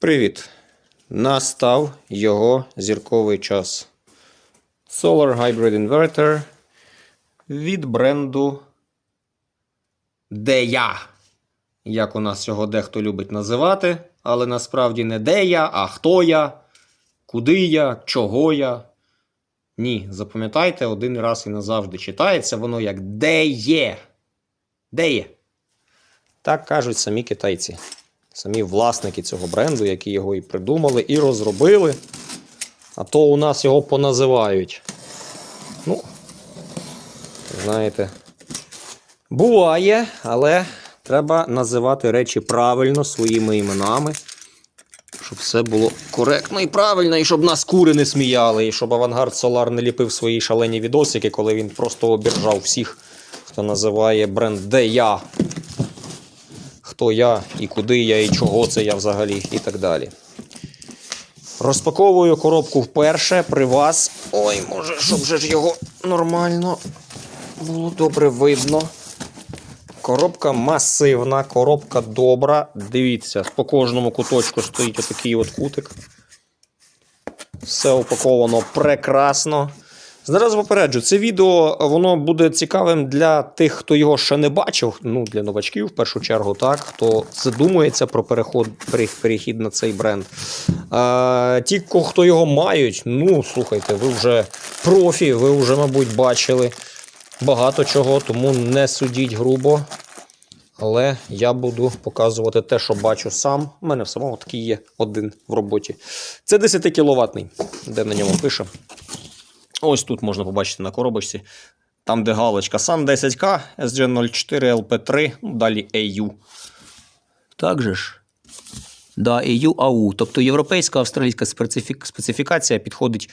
Привіт! Настав його зірковий час. Solar Hybrid Inverter від бренду Дея. Як у нас його дехто любить називати, але насправді не де я, а хто я, куди я, чого я. Ні, запам'ятайте один раз і назавжди читається воно як де є. Де є? Так кажуть самі китайці. Самі власники цього бренду, які його і придумали, і розробили. А то у нас його поназивають. Ну, знаєте, буває, але треба називати речі правильно своїми іменами, щоб все було коректно і правильно, і щоб нас кури не сміяли, і щоб Авангард Солар не ліпив свої шалені відосики, коли він просто обіржав всіх, хто називає бренд Де я хто я, і куди я, і чого це я взагалі, і так далі. Розпаковую коробку вперше при вас. Ой, може, щоб же ж його нормально було добре видно. Коробка масивна, коробка добра. Дивіться, по кожному куточку стоїть отакий от кутик. Все упаковано прекрасно. Зараз попереджу, це відео воно буде цікавим для тих, хто його ще не бачив. Ну, для новачків, в першу чергу, так, хто задумується про переход, перехід на цей бренд. А, ті, хто його мають, ну, слухайте, ви вже профі, ви вже, мабуть, бачили багато чого, тому не судіть грубо. Але я буду показувати те, що бачу сам. У мене в самого такий є один в роботі. Це 10 кіловатний, де на ньому пише. Ось тут можна побачити на коробочці. Там, де галочка SAN 10К, SG04 LP3, ну, далі AU. Так же ж. Да, EU AU. Тобто європейська австралійська специфік- специфікація підходить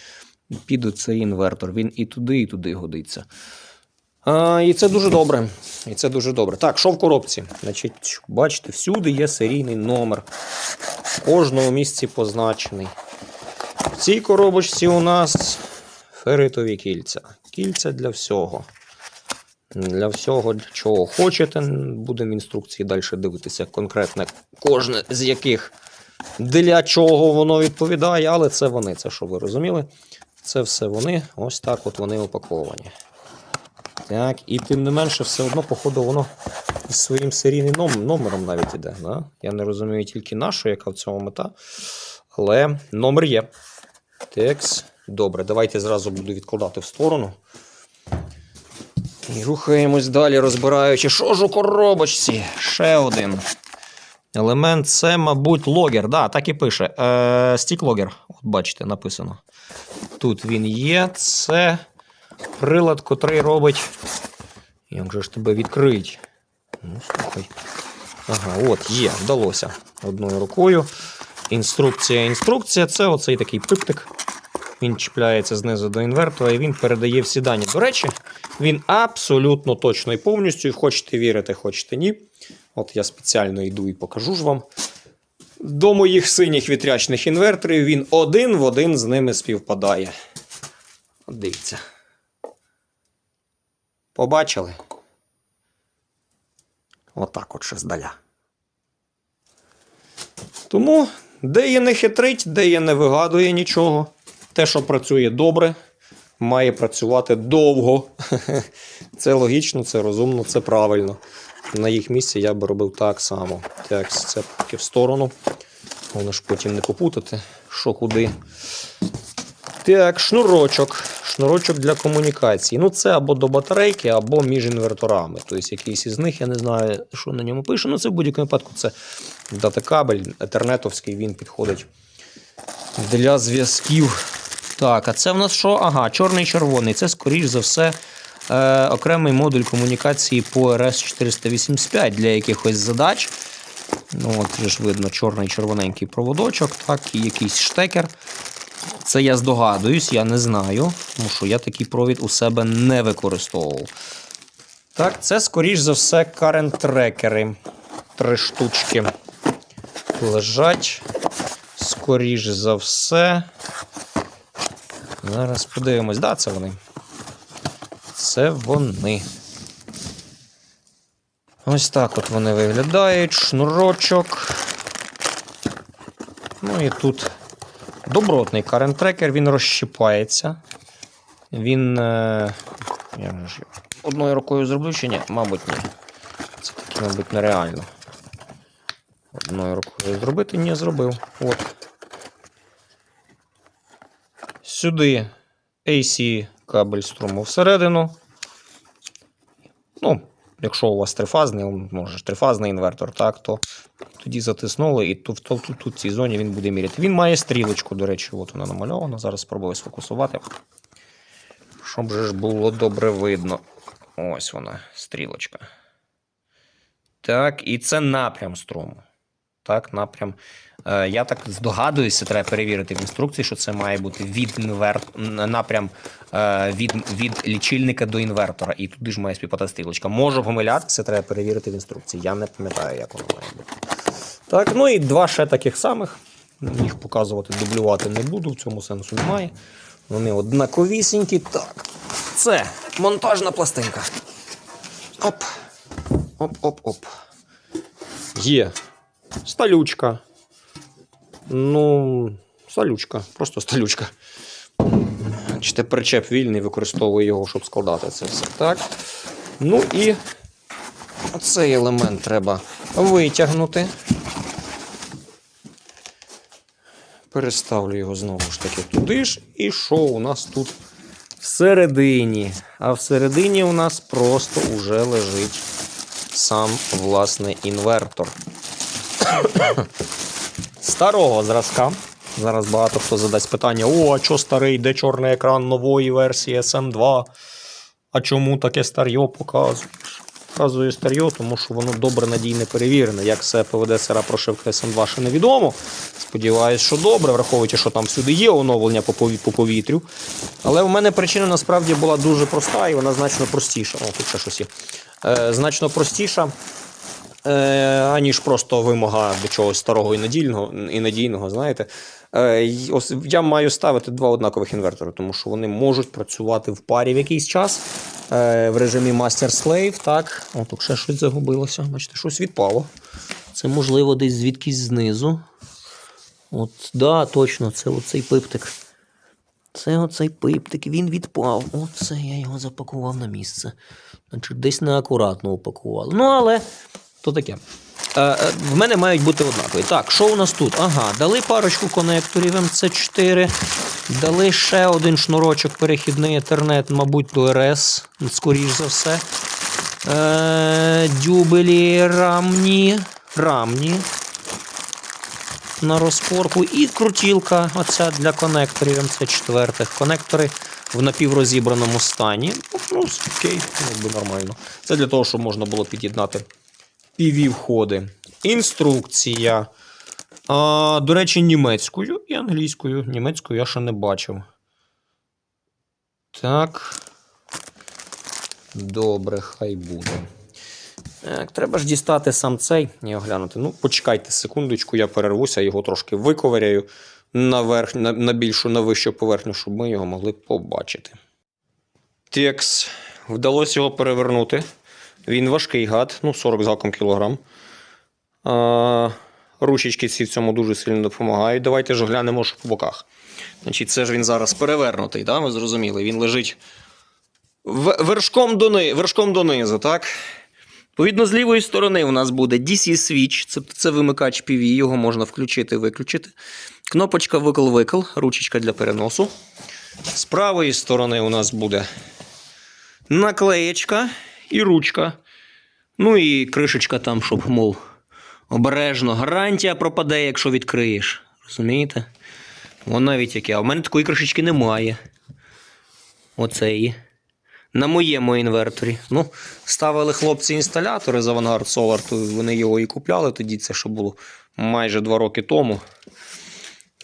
під цей інвертор. Він і туди, і туди годиться. А, і це дуже добре. І це дуже добре. Так, що в коробці? Значить, бачите, всюди є серійний номер. В кожному місці позначений. В цій коробочці у нас ферритові кільця. Кільця для всього. Для всього, для чого хочете. Будемо в інструкції далі дивитися конкретно кожне з яких для чого воно відповідає, але це вони, це що ви розуміли. Це все вони, ось так от вони упаковані. Так, і тим не менше, все одно, походу, воно із своїм серійним номером навіть іде. Да? Я не розумію тільки нашу, яка в цьому мета. Але номер є. Текс. Добре, давайте зразу буду відкладати в сторону. І рухаємось далі, розбираючи, що ж у коробочці. Ще один. Елемент це, мабуть, логер. Да, так і пише. Е, стік логер. От бачите, написано. Тут він є. Це прилад, котрий робить. Як же ж тебе відкрить? Ну, слухай. Ага, от, є, вдалося. Одною рукою. Інструкція, інструкція це оцей такий пиптик. Він чіпляється знизу до інвертора і він передає всі дані. До речі, він абсолютно точно і повністю, хочете вірити, хочете ні. От я спеціально йду і покажу ж вам. До моїх синіх вітрячних інверторів він один в один з ними співпадає. Дивіться. Побачили? Отак от ще здаля. Тому де є не хитрить, де є не вигадує нічого. Те, що працює добре, має працювати довго. Це логічно, це розумно, це правильно. На їх місці я би робив так само. Так, це поки в сторону. Головне ж потім не попутати, що куди. Так, шнурочок. Шнурочок для комунікації. Ну, це або до батарейки, або між інверторами. Тобто якийсь із них, я не знаю, що на ньому пише. Ну, це в будь-якому випадку це датакабель, етернетовський, він підходить для зв'язків. Так, а це в нас що? Ага, чорний червоний. Це, скоріш за все, е, окремий модуль комунікації по RS485 для якихось задач. Ну, от же ж видно, чорний червоненький проводочок, так, і якийсь штекер. Це я здогадуюсь, я не знаю, тому що я такий провід у себе не використовував. Так, це, скоріш за все, карент-трекери. Три штучки лежать. Скоріш за все. Зараз подивимось. Да, це вони. Це вони. Ось так от вони виглядають. Шнурочок. Ну і тут добротний tracker, він розщипається. Він. Е... Я ж одною рукою зроблю чи ні? Мабуть, ні. Це таки, мабуть, нереально. Одною рукою зробити не зробив. От. Сюди AC кабель струму всередину. Ну, якщо у вас трифазний, може трифазний інвертор, так, то тоді затиснули, і тут, тут, тут, тут в цій зоні він буде міряти. Він має стрілочку, до речі, от вона намальована. Зараз спробую сфокусувати. Щоб же ж було добре видно. Ось вона, стрілочка. Так, і це напрям струму. Так, напрям. Е, я так здогадуюся, треба перевірити в інструкції, що це має бути від інвер... напрям е, від, від лічильника до інвертора. І туди ж має співпадати стрілочка. Можу помилятися, треба перевірити в інструкції. Я не пам'ятаю, як воно має бути. Так, ну і два ще таких самих. Їх показувати, дублювати не буду, в цьому сенсу немає. Вони однаковісінькі. Так. Це монтажна пластинка. Оп. Оп-оп-оп. Є сталючка. Ну, сталючка, просто сталючка. Бачите, причеп вільний, використовую його, щоб складати це все. Так. Ну і цей елемент треба витягнути. Переставлю його знову ж таки туди ж. І що у нас тут всередині? А всередині у нас просто уже лежить сам власний інвертор. Старого зразка. Зараз багато хто задасть питання: о, а чо старий, де чорний екран нової версії SM2? А чому таке старьо показуєш? Показую старьо, тому що воно добре надійне перевірене. Як все поведе сира прошивка SM2 ще невідомо. Сподіваюсь, що добре, враховуючи, що там всюди є оновлення по повітрю. Але в мене причина насправді була дуже проста і вона значно простіша. О, тут ще щось є. Е, значно простіша. Е, аніж просто вимога до чогось старого і надійного, і надійного, знаєте. Е, ось я маю ставити два однакових інвертори, тому що вони можуть працювати в парі в якийсь час е, в режимі Master-Slave. Так, О, ще щось загубилося. Бачите, щось відпало. Це можливо десь звідкись знизу. От, да, точно, це оцей пиптик. Це оцей пиптик, він відпав. Оце я його запакував на місце. Значить, десь неакуратно упакували. Ну, але то таке. Е, е, в мене мають бути однакові. Так, що у нас тут? Ага, дали парочку конекторів МЦ4. Дали ще один шнурочок перехідний Ethernet, мабуть, до РС, скоріш за все. Е, дюбелі рамні. Рамні. На розпорку. І крутілка оця для конекторів МЦ4. Конектори в напіврозібраному стані. Ну, окей, якби нормально. Це для того, щоб можна було під'єднати pv входи. Інструкція. А, до речі, німецькою і англійською. Німецькою я ще не бачив. Так. Добре, хай буде. Так, треба ж дістати сам цей і оглянути. Ну, почекайте секундочку, я перервуся, його трошки виковиряю на, верх, на, на більшу, на вищу поверхню, щоб ми його могли побачити. Текс. Вдалося його перевернути. Він важкий гад, ну 40 з кілограм. А, ручечки ці в цьому дуже сильно допомагають. Давайте ж оглянемо що по боках. Значить, це ж він зараз перевернутий, да? ви зрозуміли. Він лежить вершком, дони, вершком донизу, так? Відповідно, з лівої сторони у нас буде DC-свіч, це, це вимикач PV, його можна включити, виключити. Кнопочка викл-викл, ручечка для переносу. З правої сторони у нас буде наклеєчка і ручка. Ну і кришечка там, щоб, мов, обережно. Гарантія пропаде, якщо відкриєш. Розумієте? Вон навіть яке. А в мене такої кришечки немає. Оцеї. На моєму інверторі. Ну, ставили хлопці інсталятори з Avangard Solar, то вони його і купляли тоді, це що було майже два роки тому.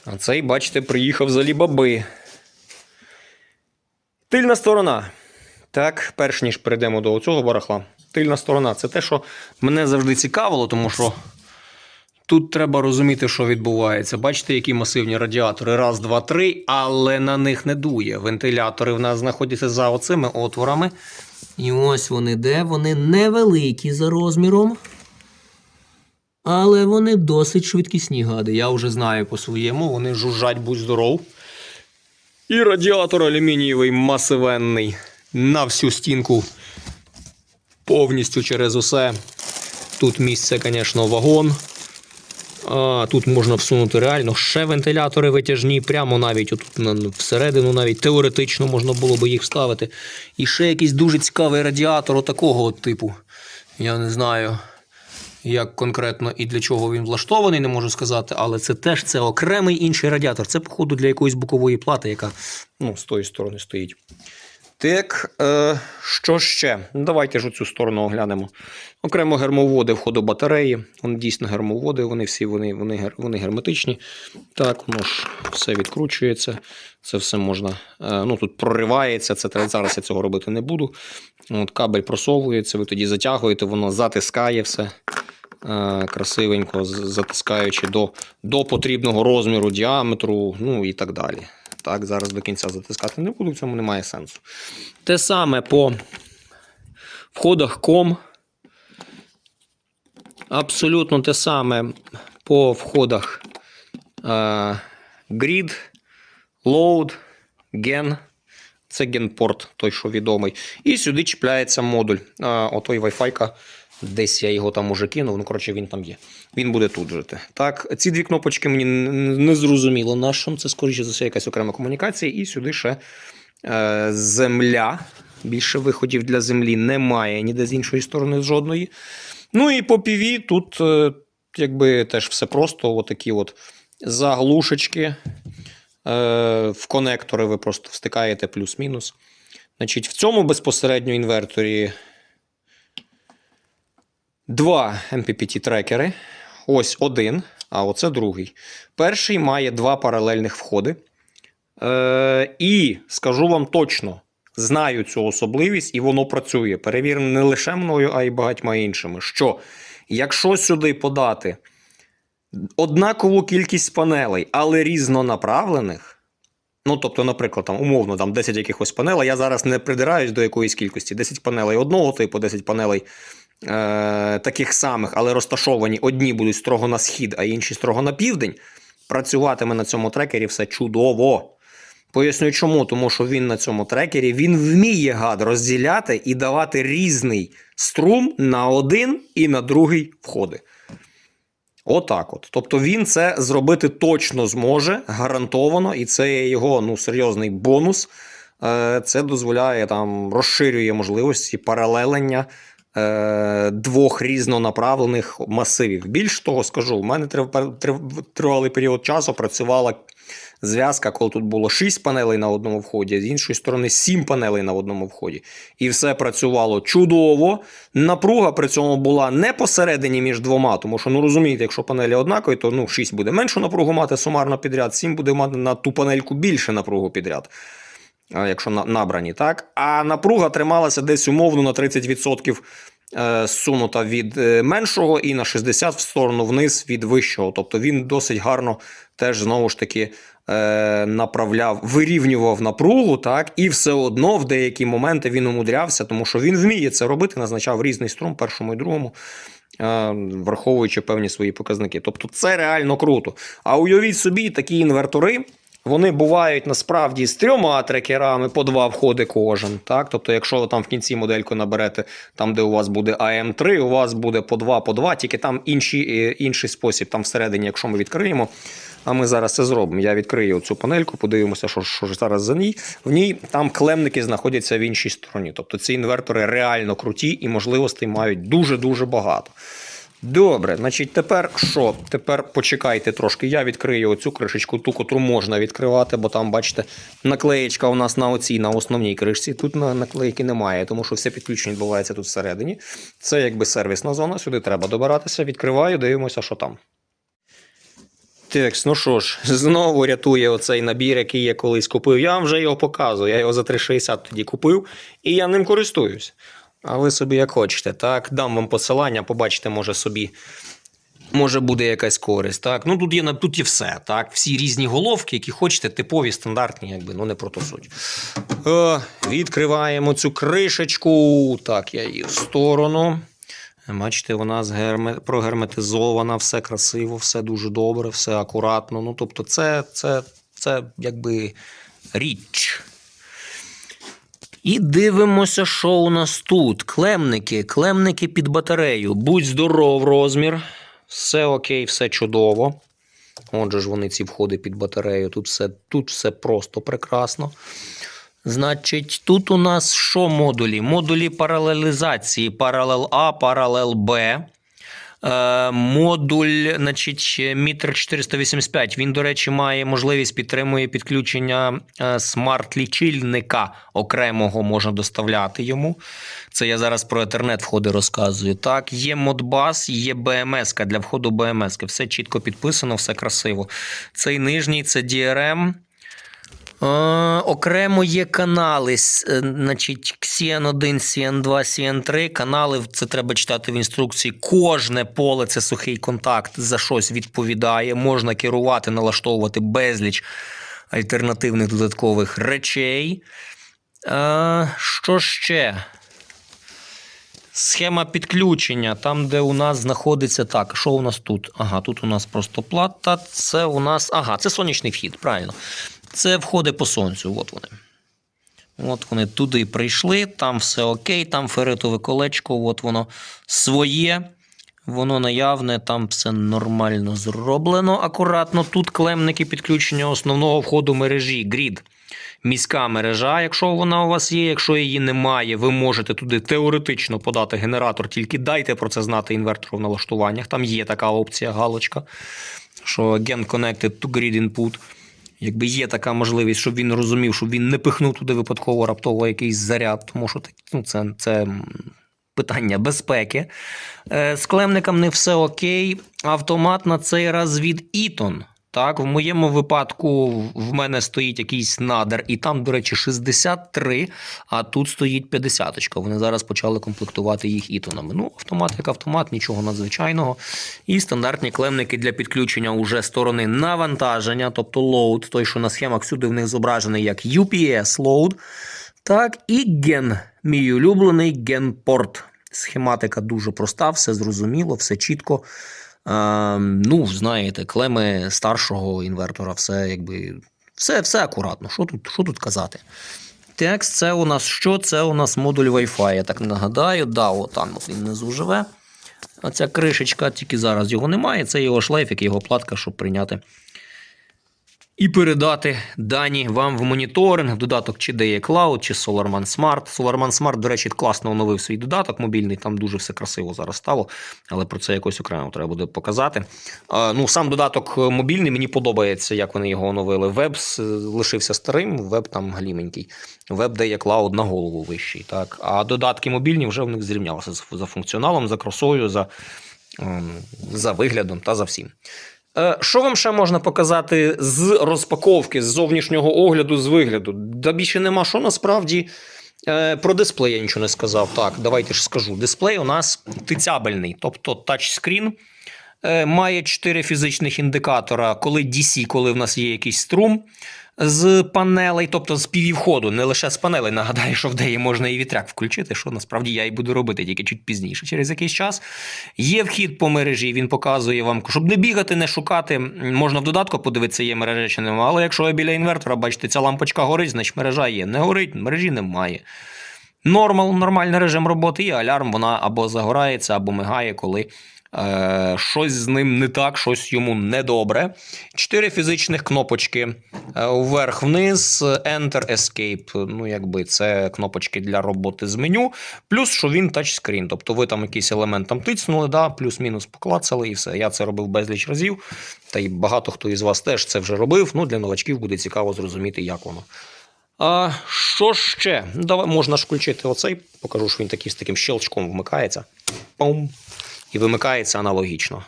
А цей, бачите, приїхав з Алібаби. Тильна сторона. Так, перш ніж перейдемо до цього барахла. Тильна сторона це те, що мене завжди цікавило, тому що тут треба розуміти, що відбувається. Бачите, які масивні радіатори. Раз, два, три, але на них не дує. Вентилятори в нас знаходяться за оцими отворами. І ось вони де. Вони невеликі за розміром. Але вони досить швидкісні гади. Я вже знаю по своєму, вони жужжать будь здоров. І радіатор алюмінієвий масивенний на всю стінку. Повністю через усе. Тут місце, звісно, вагон. А, тут можна всунути реально ще вентилятори витяжні, прямо навіть отут всередину, навіть теоретично можна було би їх вставити. І ще якийсь дуже цікавий радіатор отакого от типу. Я не знаю, як конкретно і для чого він влаштований, не можу сказати, але це теж це окремий інший радіатор. Це, походу, для якоїсь бокової плати, яка ну, з тої сторони стоїть. Так, е, що ще? Ну, Давайте ж оцю сторону оглянемо. Окремо гермоводи входу батареї. Вони дійсно гермоводи, вони всі вони, вони, вони герметичні. Так, воно ж все відкручується. Це все можна. е, Ну, тут проривається, це зараз я цього робити не буду. От, кабель просовується, ви тоді затягуєте, воно затискає все. е, Красивенько, затискаючи до, до потрібного розміру, діаметру, ну і так далі. Так, зараз до кінця затискати не буду, в цьому немає сенсу. Те саме по входах ком. Абсолютно те саме по входах е, Grid, Load, Gen. Це генпорт, той, що відомий. І сюди чіпляється модуль. Е, отой Wi-Fi. Десь я його там уже кинув, ну коротше, він там є. Він буде тут жити. Так, ці дві кнопочки мені не зрозуміло на що. Це, скоріше за все, якась окрема комунікація. І сюди ще е, земля. Більше виходів для землі немає ніде з іншої сторони жодної. Ну і по PV тут, е, якби теж все просто, отакі от заглушечки. Е, в конектори ви просто встикаєте плюс-мінус. Значить, в цьому безпосередньо інверторі два MPPT трекери. Ось один, а оце другий. Перший має два паралельних входи. Е, і скажу вам точно, знаю цю особливість, і воно працює. Перевірено не лише мною, а й багатьма іншими. Що якщо сюди подати однакову кількість панелей, але різнонаправлених. Ну, тобто, наприклад, там, умовно, там 10 якихось панелей, я зараз не придираюсь до якоїсь кількості. 10 панелей одного типу, 10 панелей таких самих, але розташовані. Одні будуть строго на схід, а інші строго на південь. Працюватиме на цьому трекері все чудово. Поясню чому, тому що він на цьому трекері він вміє гад розділяти і давати різний струм на один і на другий входи. Отак от. Тобто він це зробити точно зможе, гарантовано, і це його ну, серйозний бонус. Е, Це дозволяє там розширює можливості паралелення е, двох різнонаправлених масивів. Більш того, скажу, в мене трив- трив- тривалий період часу працювала зв'язка, коли тут було 6 панелей на одному вході, а з іншої сторони 7 панелей на одному вході. І все працювало чудово. Напруга при цьому була не посередині між двома, тому що, ну розумієте, якщо панелі однакові, то ну, 6 буде меншу напругу мати сумарно підряд, 7 буде мати на ту панельку більше напругу підряд. Якщо набрані, так? А напруга трималася десь умовно на 30% е, зсунута від е, меншого і на 60% в сторону вниз від вищого. Тобто він досить гарно теж знову ж таки е, направляв, вирівнював напругу, так, і все одно в деякі моменти він умудрявся, тому що він вміє це робити, назначав різний струм першому і другому. Враховуючи певні свої показники. Тобто це реально круто. А уявіть собі, такі інвертори, вони бувають насправді з трьома трекерами по два входи кожен. Так? Тобто, якщо ви там в кінці модельку наберете, там, де у вас буде AM3, у вас буде по два, по два, тільки там інший, е, інший спосіб. Там всередині, якщо ми відкриємо, а ми зараз це зробимо. Я відкрию цю панельку, подивимося, що, що ж зараз за ній. В ній там клемники знаходяться в іншій стороні. Тобто ці інвертори реально круті і можливостей мають дуже-дуже багато. Добре, значить, тепер що? Тепер почекайте трошки. Я відкрию оцю кришечку, ту, котру можна відкривати, бо там, бачите, наклеєчка у нас на оцій, на основній кришці. Тут на наклейки немає, тому що все підключення відбувається тут всередині. Це якби сервісна зона, сюди треба добиратися. Відкриваю, дивимося, що там. Так, ну що ж, знову рятує оцей набір, який я колись купив. Я вам вже його показую. Я його за 3,60 тоді купив, і я ним користуюсь. А ви собі як хочете, так? Дам вам посилання, побачите, може собі. Може буде якась користь. Так? Ну тут є тут є все. Так? Всі різні головки, які хочете, типові, стандартні, якби, ну не про то суть. Е, відкриваємо цю кришечку. Так, я її в сторону. Бачите, вона згерме... прогерметизована, все красиво, все дуже добре, все акуратно. Ну, тобто, це, це, це якби річ. І дивимося, що у нас тут. Клемники, клемники під батарею. Будь здоров, розмір. Все окей, все чудово. Отже ж вони ці входи під батарею. Тут все, тут все просто прекрасно. Значить, тут у нас що модулі? Модулі паралелізації. Паралел А, паралел Б. Е, модуль, значить, мітр 485. Він, до речі, має можливість підтримує підключення е, смарт-лічильника окремого можна доставляти йому. Це я зараз про Ethernet входи розказую. Так, є Modbus, є BMS для входу BMS. Все чітко підписано, все красиво. Цей нижній це DRM. Окремо є канали, е, значить, CN1, CN2, CN3. Канали це треба читати в інструкції. Кожне поле це сухий контакт за щось відповідає. Можна керувати, налаштовувати безліч альтернативних додаткових речей. Що ще? Схема підключення, там, де у нас знаходиться так. Що у нас тут? Ага, тут у нас просто плата. Це у нас. Ага, це сонячний вхід, правильно. Це входи по сонцю. От вони. От вони туди прийшли, там все окей, там феритове колечко, от воно своє. Воно наявне, там все нормально зроблено. Акуратно. Тут клемники підключення основного входу мережі, грід. Міська мережа, якщо вона у вас є, якщо її немає, ви можете туди теоретично подати генератор, тільки дайте про це знати інвертору в налаштуваннях. Там є така опція, галочка, що Gen Connected to Grid Input. Якби є така можливість, щоб він розумів, щоб він не пихнув туди випадково раптово якийсь заряд, тому що ну, це, це питання безпеки. Е, З клемником не все окей. Автомат на цей раз від Eaton. Так, в моєму випадку в мене стоїть якийсь надер, і там, до речі, 63, а тут стоїть 50. Вони зараз почали комплектувати їх ітонами. Ну, автомат як автомат, нічого надзвичайного. І стандартні клемники для підключення уже сторони навантаження, тобто load, той, що на схемах всюди в них зображений як UPS load. Так, і ген, мій улюблений генпорт. Схематика дуже проста, все зрозуміло, все чітко. Е, ну, знаєте, клеми старшого інвертора, все якби. Все, все акуратно. Що тут, що тут казати? Текст, це у нас що? Це у нас модуль Wi-Fi. Я так нагадаю, да, от там от він внизу живе. Оця кришечка, тільки зараз його немає. Це його шлейфик, його платка, щоб прийняти і передати дані вам в моніторинг, додаток чи DE Cloud, чи SolarMan Smart. SolarMan Smart, до речі, класно оновив свій додаток мобільний, там дуже все красиво зараз стало, але про це якось окремо треба буде показати. Ну, Сам додаток мобільний, мені подобається, як вони його оновили. Веб лишився старим, веб там галіменький. Веб DE Cloud на голову вищий. Так? А додатки мобільні вже в них зрівнялися за- за функціоналом, за красою, за, ем, за виглядом та за всім. Е, Що вам ще можна показати з розпаковки, з зовнішнього огляду, з вигляду? Да більше нема що насправді. Е, Про дисплей я нічого не сказав. Так, давайте ж скажу. Дисплей у нас тицябельний, тобто тачскрін. Е, Має 4 фізичних індикатора, коли DC, коли в нас є якийсь струм з панелей, тобто з піввходу, не лише з панелей. Нагадаю, що в деї можна і вітряк включити, що насправді я і буду робити тільки чуть пізніше, через якийсь час. Є вхід по мережі, він показує вам, щоб не бігати, не шукати. Можна в додатку подивитися, є мережа чи немає. Але якщо ви біля інвертора, бачите, ця лампочка горить, значить мережа є. Не горить, мережі немає. Нормал, нормальний режим роботи і алярм, вона або загорається, або мигає, коли е, щось з ним не так, щось йому недобре. Чотири фізичних кнопочки е, вверх-вниз, Enter, Escape. Ну, якби це кнопочки для роботи з меню. Плюс, що він тачскрін. Тобто ви там якийсь елемент там тицнули, да, плюс-мінус поклацали і все. Я це робив безліч разів. Та й багато хто із вас теж це вже робив. Ну, для новачків буде цікаво зрозуміти, як воно. А що ще? Давай можна ж включити оцей. Покажу, що він такий з таким щелчком вмикається. Пум. І вимикається аналогічно.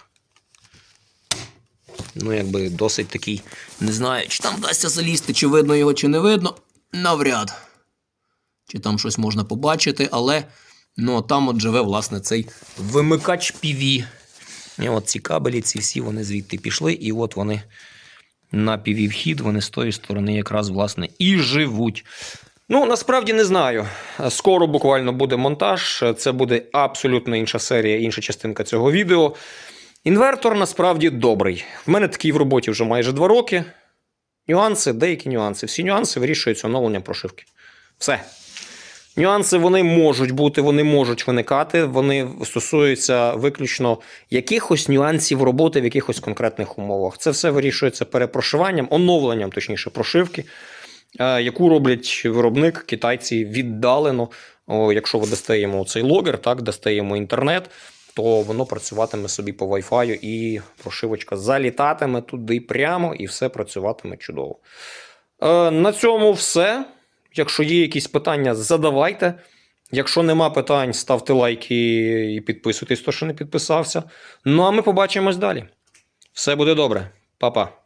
Ну, якби досить такий. Не знаю, чи там вдасться залізти, чи видно його, чи не видно. Навряд. Чи там щось можна побачити, але ну, там от живе, власне, цей вимикач PV. І от ці кабелі, ці всі вони звідти пішли, і от вони на PV-вхід, вони з тої сторони якраз, власне, і живуть. Ну, насправді не знаю. Скоро буквально буде монтаж. Це буде абсолютно інша серія, інша частинка цього відео. Інвертор насправді добрий. В мене такий в роботі вже майже два роки. Нюанси, деякі нюанси. Всі нюанси вирішуються оновленням прошивки. Все. Нюанси вони можуть бути, вони можуть виникати. Вони стосуються виключно якихось нюансів роботи в якихось конкретних умовах. Це все вирішується перепрошиванням, оновленням, точніше, прошивки, е, яку роблять виробник, китайці віддалено. Якщо ви йому цей логер, так, дасте інтернет, то воно працюватиме собі по Wi-Fi і прошивочка залітатиме туди прямо і все працюватиме чудово. Е, на цьому все. Якщо є якісь питання, задавайте. Якщо нема питань, ставте лайки і підписуйтесь, хто ще не підписався. Ну а ми побачимось далі. Все буде добре. Па-па.